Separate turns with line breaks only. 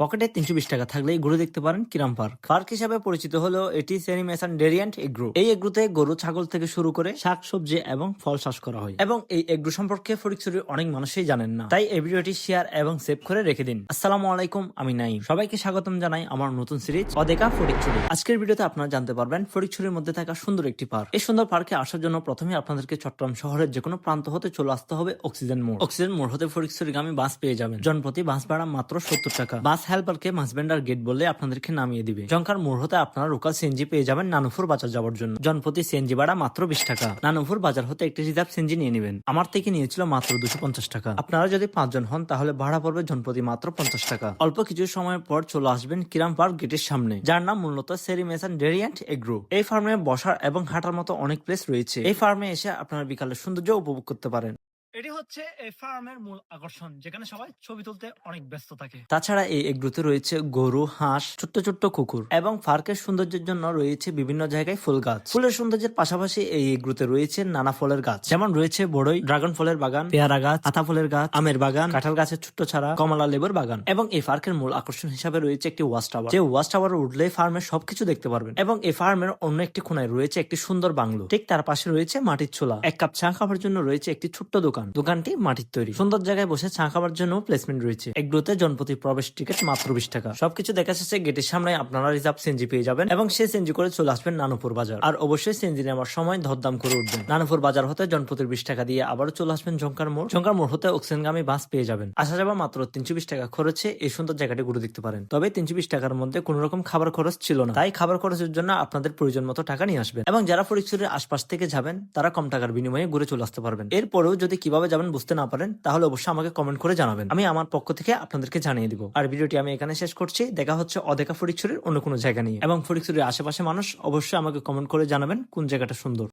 পকেটে তিনশো বিশ টাকা থাকলেই ঘুরে দেখতে পারেন কিরাম পার্ক। পার্ক হিসাবে পরিচিত হলো এটি সেনিমেশন ডেরিয়েন্ট এগ্রো এই এগ্রোতে গরু, ছাগল থেকে শুরু করে শাক, সবজি এবং ফল চাষ করা হয়। এবং এই এগ্রো সম্পর্কে ফরিকচুরির অনেক মানুষই জানেন না। তাই এই ভিডিওটি শেয়ার এবং সেভ করে রেখে দিন। আসসালামু আলাইকুম, আমি নাই সবাইকে স্বাগতম জানাই আমার নতুন সিরিজ অদেকা ফরিকচুরি আজকের ভিডিওতে আপনারা জানতে পারবেন ফরিকচুরির মধ্যে থাকা সুন্দর একটি পার্ক। এই সুন্দর পার্কে আসার জন্য প্রথমে আপনাদেরকে চট্টগ্রাম শহরের যে কোনো প্রান্ত হতে চলে আসতে হবে অক্সিজেন মোড়। অক্সিজেন মোড় হতে ফরিকচুরিগামী বাস পেয়ে যাবেন। জনপ্রতি বাস ভাড়া মাত্র সত্তর টাকা। বাস হেল্পারকে মাসবেন্ডার গেট বললে আপনাদেরকে নামিয়ে দিবে। জঙ্কার মোড় হতে আপনারা লোকাল সিএনজি পেয়ে যাবেন নানুপুর বাজার যাওয়ার জন্য। জনপ্রতি সিএনজি ভাড়া মাত্র বিশ টাকা। নানুপুর বাজার হতে একটি রিজার্ভ সিএনজি নিয়ে নেবেন। আমার থেকে নিয়েছিল মাত্র দুশো পঞ্চাশ টাকা। আপনারা যদি পাঁচজন হন, তাহলে ভাড়া পড়বে জনপ্রতি মাত্র পঞ্চাশ টাকা। অল্প কিছু সময় পর চলে আসবেন কিরাম পার্ক গেটের সামনে। যার নাম মূলত সেরিমেশন ডেরিয়েন্ট এগ্রো। এই ফার্মে বসার এবং হাঁটার মতো অনেক প্লেস রয়েছে। এই ফার্মে এসে আপনারা বিকালের সৌন্দর্য উপভোগ করতে পারেন।
এটি হচ্ছে এই ফার্মের মূল আকর্ষণ, যেখানে সবাই ছবি তুলতে অনেক ব্যস্ত থাকে।
তাছাড়া এই এগ্রোতে রয়েছে গরু, হাঁস, ছোট্ট ছোট্ট কুকুর এবং পার্কের সৌন্দর্যের জন্য রয়েছে বিভিন্ন জায়গায় ফুল গাছ। ফুলের সৌন্দর্যের পাশাপাশি এই এগ্রোতে রয়েছে নানা ফলের গাছ, যেমন রয়েছে বড়ই, ড্রাগন ফলের বাগান, পেয়ারা গাছ, আতা ফলের গাছ, আমের বাগান, কাঁঠাল গাছের ছোট্ট ছাড়া কমলা লেবুর বাগান এবং এই পার্কের মূল আকর্ষণ হিসাবে রয়েছে একটি ওয়াচ টাওয়ার। যে ওয়াচ টাওয়ার উঠলে ফার্মের সবকিছু দেখতে পারবেন এবং এই ফার্মের অন্য একটি কোনায় রয়েছে একটি সুন্দর বাংলো। ঠিক তার পাশে রয়েছে মাটির ছোলা এক কাপ চা খাবার জন্য রয়েছে একটি ছোট্ট দোকান। দোকানটি মাটির তৈরি। সুন্দর জায়গায় বসে চা খাবার জন্য প্লেসমেন্ট রয়েছে। এগুলোতে জনপ্রতি প্রবেশ টিকিট মাত্র বিশ টাকা। সবকিছু দেখা শেষে গেটের সামনে আপনারা রিজার্ভ সেঞ্জি পেয়ে যাবেন এবং সেই সেঞ্জি করে চলে আসবেন নানুপুর বাজার। আর অবশ্যই সেঞ্জি নেওয়ার সময় ধরদাম করে উঠবেন। নানুপুর বাজার হতে জনপ্রতির বিশ টাকা দিয়ে আবারও চলে আসবেন জঙ্কার মোড়। জঙ্কার মোড় হতে অক্সিজেনগামী বাস পেয়ে যাবেন। আসা যাওয়া মাত্র তিনশো বিশ টাকা খরচে এই সুন্দর জায়গাটি ঘুরে দেখতে পারেন। তবে তিনশো বিশ টাকার মধ্যে কোনো রকম খাবার খরচ ছিল না। তাই খাবার খরচের জন্য আপনাদের প্রয়োজন মতো টাকা নিয়ে আসবেন। এবং যারা ফরিদপুরের আশপাশ থেকে যাবেন, তারা কম টাকার বিনিময়ে ঘুরে চলে আসতে পারবেন। এরপরেও যদি কীভাবে যাবেন বুঝতে না পারেন, তাহলে অবশ্যই আমাকে কমেন্ট করে জানাবেন। আমি আমার পক্ষ থেকে আপনাদেরকে জানিয়ে দিব। আর ভিডিওটি আমি এখানে শেষ করছি। দেখা হচ্ছে অদেখা ফরিদপুরের অন্য কোনো জায়গা নিয়ে। এবং ফরিদপুরের আশেপাশে মানুষ অবশ্যই আমাকে কমেন্ট করে জানাবেন কোন জায়গাটা সুন্দর।